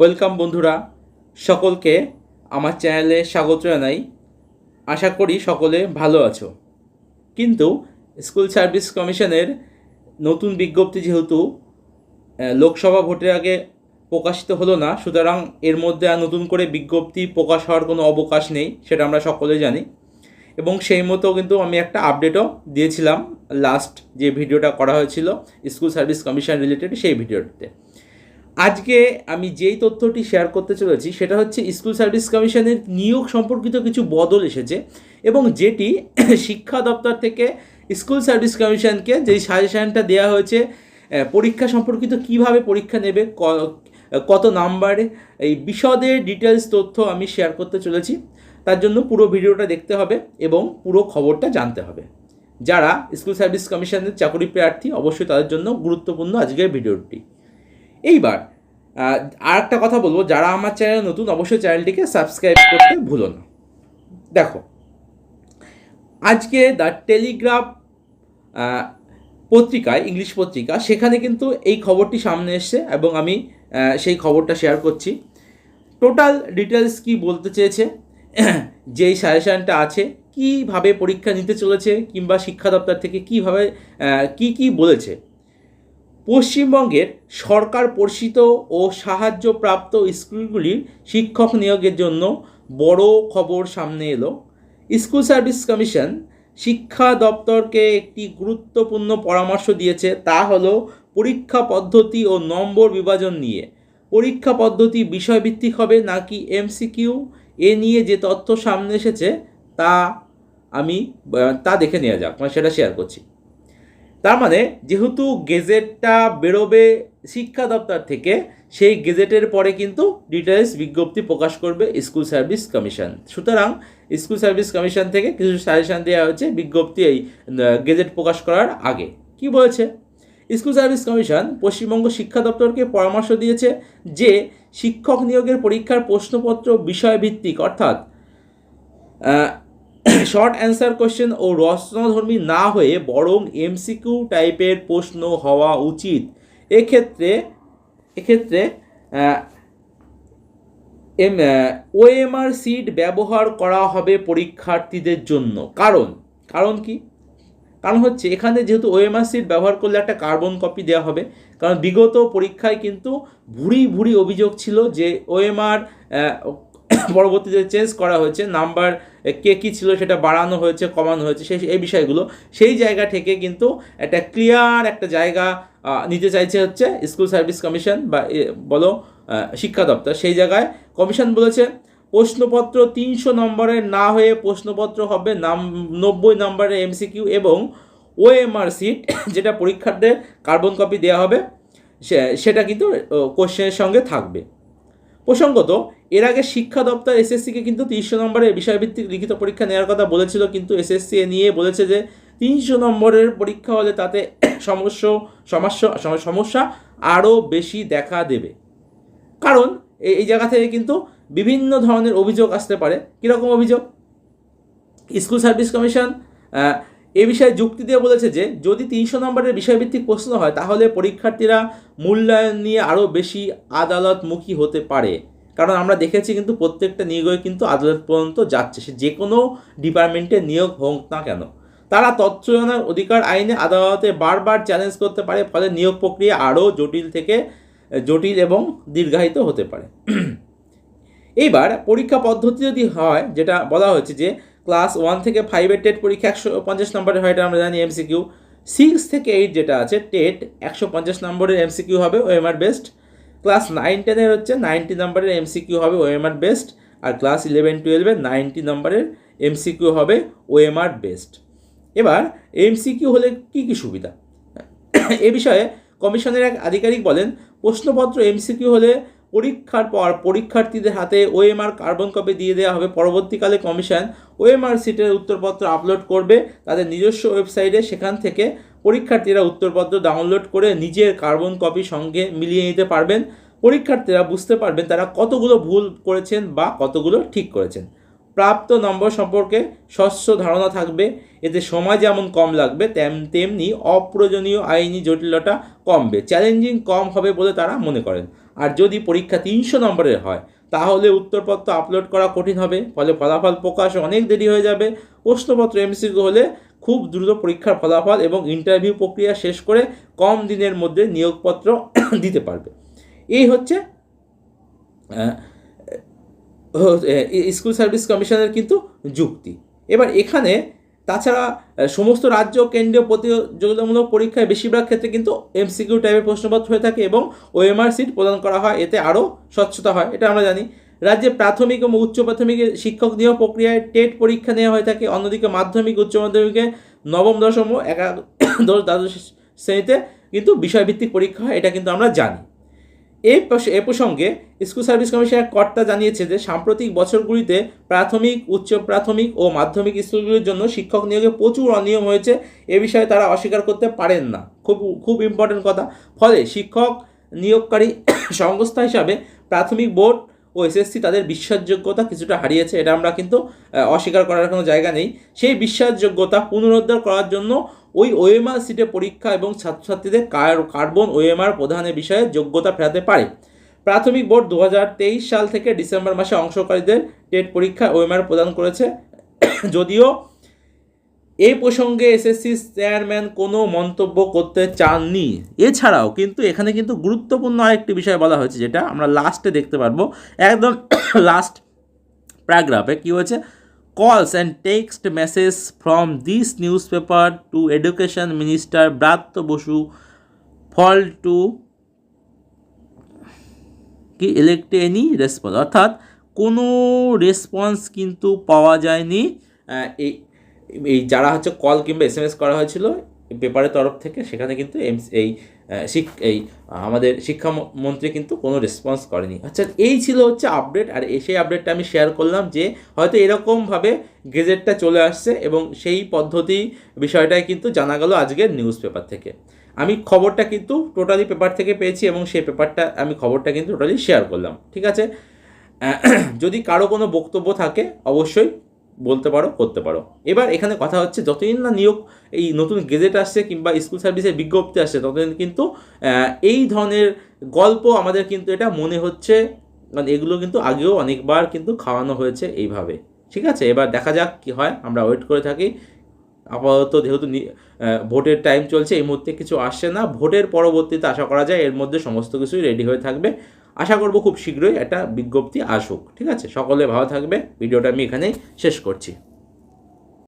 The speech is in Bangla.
ওয়েলকাম বন্ধুরা, সকলকে আমার চ্যানেলে স্বাগত জানাই। আশা করি সকলে ভালো আছো। কিন্তু স্কুল সার্ভিস কমিশনের নতুন বিজ্ঞপ্তি যেহেতু লোকসভা ভোটের আগে প্রকাশিত হলো না, সুতরাং এর মধ্যে আর নতুন করে বিজ্ঞপ্তি প্রকাশ হওয়ার কোনো অবকাশ নেই, সেটা আমরা সকলে জানি। এবং সেই মতো কিন্তু আমি একটা আপডেটও দিয়েছিলাম লাস্ট যে ভিডিওটা করা হয়েছিল, স্কুল সার্ভিস কমিশন রিলেটেড সেই ভিডিওটিতে আজকে আমি যেই তথ্যটি শেয়ার করতে চলেছি, সেটা হচ্ছে স্কুল সার্ভিস কমিশনের নিয়োগ সম্পর্কিত কিছু বদল এসেছে এবং যেটি শিক্ষা দপ্তর থেকে স্কুল সার্ভিস কমিশনকে যেই সাজেশনটা দেওয়া হয়েছে পরীক্ষা সম্পর্কিত কীভাবে পরীক্ষা নেবে কত নাম্বারে, এই বিশদে ডিটেলস তথ্য আমি শেয়ার করতে চলেছি। তার জন্য পুরো ভিডিওটা দেখতে হবে এবং পুরো খবরটা জানতে হবে। যারা স্কুল সার্ভিস কমিশনের চাকরি প্রার্থী, অবশ্যই তাদের জন্য গুরুত্বপূর্ণ আজকের ভিডিওটি। এইবার আর একটা কথা বলব, যারা আমার চ্যানেল নতুন, অবশ্যই চ্যানেলটিকে সাবস্ক্রাইব করতে ভুলো না। দেখো, আজকে দ্য টেলিগ্রাফ পত্রিকায় ইংলিশ পত্রিকা, সেখানে কিন্তু এই খবরটি সামনে এসছে এবং আমি সেই খবরটা শেয়ার করছি। টোটাল ডিটেলস কি বলতে চেয়েছে? যেই সাজেশনটা আছে, কীভাবে পরীক্ষা নিতে চলেছে, কিংবা শিক্ষা দপ্তর থেকে কীভাবে কি কি বলেছে পশ্চিমবঙ্গের সরকার পোষিত ও সাহায্যপ্রাপ্ত স্কুলগুলির শিক্ষক নিয়োগের জন্য বড় খবর সামনে এলো। স্কুল সার্ভিস কমিশন শিক্ষা দপ্তরকে একটি গুরুত্বপূর্ণ পরামর্শ দিয়েছে, তা হলো পরীক্ষা পদ্ধতি ও নম্বর বিভাজন নিয়ে। পরীক্ষা পদ্ধতি বিষয়ভিত্তিক হবে নাকি এমসিকিউ? এ নিয়ে যে তথ্য সামনে এসেছে, তা আমি তা দেখে নেওয়া যাক মানে সেটা শেয়ার করছি। তার মানে যেহেতু গেজেটটা বেরোবে শিক্ষা দপ্তর থেকে, সেই গেজেটের পরে কিন্তু ডিটেলস বিজ্ঞপ্তি প্রকাশ করবে স্কুল সার্ভিস কমিশন। সুতরাং স্কুল সার্ভিস কমিশন থেকে কিছু সাজেশন দেওয়া হয়েছে বিজ্ঞপ্তি এই গেজেট প্রকাশ করার আগে। কি বলেছে? স্কুল সার্ভিস কমিশন পশ্চিমবঙ্গ শিক্ষা দপ্তরকে পরামর্শ দিয়েছে যে শিক্ষক নিয়োগের পরীক্ষার প্রশ্নপত্র বিষয়ভিত্তিক, অর্থাৎ শর্ট অ্যান্সার কোশ্চেন ও রচনাধর্মী না হয়ে বরং এমসিকিউ টাইপের প্রশ্ন হওয়া উচিত। এক্ষেত্রে এক্ষেত্রে এম ওএমআর সিট ব্যবহার করা হবে পরীক্ষার্থীদের জন্য। কারণ কারণ কি? কারণ হচ্ছে এখানে যেহেতু ওএমআর সিট ব্যবহার করলে একটা কার্বন কপি দেওয়া হবে, কারণ বিগত পরীক্ষায় কিন্তু ভুরি ভুরি অভিযোগ ছিল যে ওএমআর পরবর্তীতে চেঞ্জ করা হয়েছে নাম্বার কে কী ছিল সেটা বাড়ানো হয়েছে, কমানো হয়েছে, সেই, এই বিষয়গুলো। সেই জায়গা থেকে কিন্তু একটা ক্লিয়ার একটা জায়গা নিতে চাইছে হচ্ছে স্কুল সার্ভিস কমিশন বা বলো শিক্ষা দপ্তর। সেই জায়গায় কমিশন বলেছে, প্রশ্নপত্র তিনশো নম্বরের না হয়ে প্রশ্নপত্র হবে নাম, নব্বই নম্বরের এমসিকিউ এবং ওএমআর সিট যেটা পরীক্ষার্থীদের কার্বন কপি দেওয়া হবে সেটা কিন্তু কোশ্চেনের সঙ্গে থাকবে। প্রসঙ্গত, এর আগে শিক্ষা দপ্তর এসএসসিকে কিন্তু তিনশো নম্বরের বিষয়ভিত্তিক লিখিত পরীক্ষা নেওয়ার কথা বলেছিল, কিন্তু এসএসসি এ নিয়ে বলেছে যে তিনশো নম্বরের পরীক্ষা হলে তাতে সমস্যা সমস্যা, সম- সমস্যা আরও বেশি দেখা দেবে। কারণ এই জায়গা থেকে কিন্তু বিভিন্ন ধরনের অভিযোগ আসতে পারে। কীরকম অভিযোগ? স্কুল সার্ভিস কমিশন এ বিষয়ে যুক্তি দিয়ে বলেছে যে, যদি তিনশো নম্বরের বিষয়ভিত্তিক প্রশ্ন হয়, তাহলে পরীক্ষার্থীরা মূল্যায়ন নিয়ে আরও বেশি আদালতমুখী হতে পারে। কারণ আমরা দেখেছি কিন্তু প্রত্যেকটা নিয়োগে কিন্তু আদালত পর্যন্ত যাচ্ছে, সে যে কোনো ডিপার্টমেন্টে নিয়োগ হোক না কেন। তারা তথ্য জানার অধিকার আইনে আদালতে বারবার চ্যালেঞ্জ করতে পারে, ফলে নিয়োগ প্রক্রিয়া আরও জটিল থেকে, জটিল এবং দীর্ঘায়িত হতে পারে। এইবার পরীক্ষা পদ্ধতি যদি হয়, যেটা বলা হয়েছে যে ক্লাস ওয়ান থেকে ফাইভের টেট পরীক্ষা একশো পঞ্চাশ নম্বরের হয়, এটা আমরা জানি এমসিকিউ সিক্স থেকে এইট যেটা আছে, টেট একশো পঞ্চাশ নম্বরের এমসিকিউ হবে ওএমআর বেস্ট ক্লাস নাইন টেনের হচ্ছে নাইনটি নম্বরের এমসিকিউ হবে ওএমআর বেস্ট আর ক্লাস ইলেভেন টুয়েলভে নাইনটি নম্বরের এমসিকিউ হবে ওএমআর বেস্ট এবার এমসিকিউ হলে কি কি সুবিধা? এ বিষয়ে কমিশনের এক আধিকারিক বলেন, প্রশ্নপত্র এমসিকিউ হলে পরীক্ষার পর পরীক্ষার্থীদের হাতে ওএমআর কার্বন কপি দিয়ে দেওয়া হবে। পরবর্তীকালে কমিশন ওএমআর সিটের উত্তরপত্র আপলোড করবে। তাদের নিজস্ব ওয়েবসাইটে সেখান থেকে পরীক্ষার্থীরা উত্তরপত্র ডাউনলোড করে নিজের কার্বন কপি সঙ্গে মিলিয়ে নিতে পারবেন। পরীক্ষার্থীরা বুঝতে পারবেন তারা কতগুলো ভুল করেছেন বা কতগুলো ঠিক করেছেন। প্রাপ্ত নম্বর সম্পর্কে স্বচ্ছ ধারণা থাকবে। এতে সময় যেমন কম লাগবে, তেম, তেমনি অপ্রয়োজনীয় আইনি জটিলতা কমবে। চ্যালেঞ্জিং কম হবে বলে তারা মনে করেন। আর যদি পরীক্ষা তিনশো নম্বরের হয়, তাহলে উত্তরপত্র আপলোড করা কঠিন হবে, ফলে ফলাফল প্রকাশ অনেক দেরি হয়ে যাবে। প্রশ্নপত্র এমসিকিউ হলে খুব দ্রুত পরীক্ষার ফলাফল এবং ইন্টারভিউ প্রক্রিয়া শেষ করে কম দিনের মধ্যে নিয়োগপত্র দিতে পারবে। এই হচ্ছে স্কুল সার্ভিস কমিশনের কিন্তু যুক্তি। এবার এখানে তাছাড়া সমস্ত রাজ্য কেন্দ্রীয় প্রতিযোগিতামূলক পরীক্ষায় বেশিরভাগ ক্ষেত্রে কিন্তু এমসিকিউ টাইপের প্রশ্নপত্র হয়ে থাকে এবং ওএমআর সিট প্রদান করা হয়। এতে আরও স্বচ্ছতা হয়, এটা আমরা জানি। রাজ্যে প্রাথমিক এবং উচ্চ প্রাথমিকের শিক্ষক নিয়োগ প্রক্রিয়ায় টেট পরীক্ষা নেওয়া হয়ে থাকে। অন্যদিকে মাধ্যমিক, উচ্চ মাধ্যমিকে নবম, দশম ও একাদশ, দ্বাদশ শ্রেণীতে কিন্তু বিষয়ভিত্তিক পরীক্ষা হয়, এটা কিন্তু আমরা জানি। এই এ প্রসঙ্গে স্কুল সার্ভিস কমিশনের কর্তা জানিয়েছে যে সাম্প্রতিক বছরগুলিতে প্রাথমিক, উচ্চ প্রাথমিক ও মাধ্যমিক স্কুলগুলির জন্য শিক্ষক নিয়োগে প্রচুর অনিয়ম হয়েছে। এ বিষয়ে তারা অস্বীকার করতে পারেন না। খুব খুব ইম্পর্টেন্ট কথা। ফলে শিক্ষক নিয়োগকারী সংস্থা হিসাবে প্রাথমিক বোর্ড ও এসএসসি তাদের বিশ্বাসযোগ্যতা কিছুটা হারিয়েছে, এটা আমরা কিন্তু অস্বীকার করার কোনো জায়গা নেই। সেই বিশ্বাসযোগ্যতা পুনরুদ্ধার করার জন্য ওই ওএমআর সিটে পরীক্ষা এবং ছাত্রছাত্রীদের কার- কার্বন ওএমআর প্রধানের বিষয়ে যোগ্যতা ফেরাতে পারে। প্রাথমিক বোর্ড দু হাজার তেইশ সাল থেকে ডিসেম্বর মাসে অংশকারীদের টেট পরীক্ষা ওএমআর প্রদান করেছে। যদিও এই প্রসঙ্গে এসএসসি চেয়ারম্যান কোনো মন্তব্য করতে চাননি। এছাড়াও কিন্তু এখানে কিন্তু গুরুত্বপূর্ণ আরেকটি বিষয় বলা হয়েছে, যেটা আমরা লাস্টে দেখতে পারব। একদম লাস্ট প্যারাগ্রাফে কী হয়েছে? Calls and text message from this newspaper to education minister Bratya Basu fall to কি? ইলেক্ট এনি রেসপন্স অর্থাৎ কোনো রেসপন্স কিন্তু পাওয়া যায়নি এই যারা হচ্ছে কল কিংবা এস এম এস করা হয়েছিল পেপারের তরফ থেকে, সেখানে কিন্তু এই শিক, এই আমাদের শিক্ষামন্ত্রী কিন্তু কোনো রেসপন্স করেনি। আচ্ছা এই ছিল হচ্ছে আপডেট আর সেই আপডেটটা আমি শেয়ার করলাম যে হয়তো এরকমভাবে গেজেটটা চলে আসছে এবং সেই পদ্ধতি বিষয়টাই কিন্তু জানা গেল আজকের নিউজ পেপার থেকে। আমি খবরটা কিন্তু টোটালি পেপার থেকে পেয়েছি এবং সেই পেপারটা আমি খবরটা কিন্তু টোটালি শেয়ার করলাম, ঠিক আছে? যদি কারও কোনো বক্তব্য থাকে, অবশ্যই বলতে পারো, করতে পারো। এবার এখানে কথা হচ্ছে, যতদিন না নিয়োগ, এই নতুন গেজেট আসছে কিংবা স্কুল সার্ভিসের বিজ্ঞপ্তি আসছে, ততদিন কিন্তু এই ধরনের গল্প আমাদের কিন্তু এটা মনে হচ্ছে মানে এগুলো কিন্তু আগেও অনেকবার কিন্তু খাওয়ানো হয়েছে এইভাবে। ঠিক আছে? এবার দেখা যাক কি হয়, আমরা ওয়েট করে থাকি। আপাতত যেহেতু ভোটের টাইম চলছে, এই মুহূর্তে কিছু আসছে না। ভোটের পরবর্তীতে আশা করা যায় এর মধ্যে সমস্ত কিছুই রেডি হয়ে থাকবে। আশা করব খুব শীঘ্রই একটা বিজ্ঞপ্তি আসুক, ঠিক আছে? সকলে ভালো থাকবে। ভিডিওটা আমি এখানেই শেষ করছি।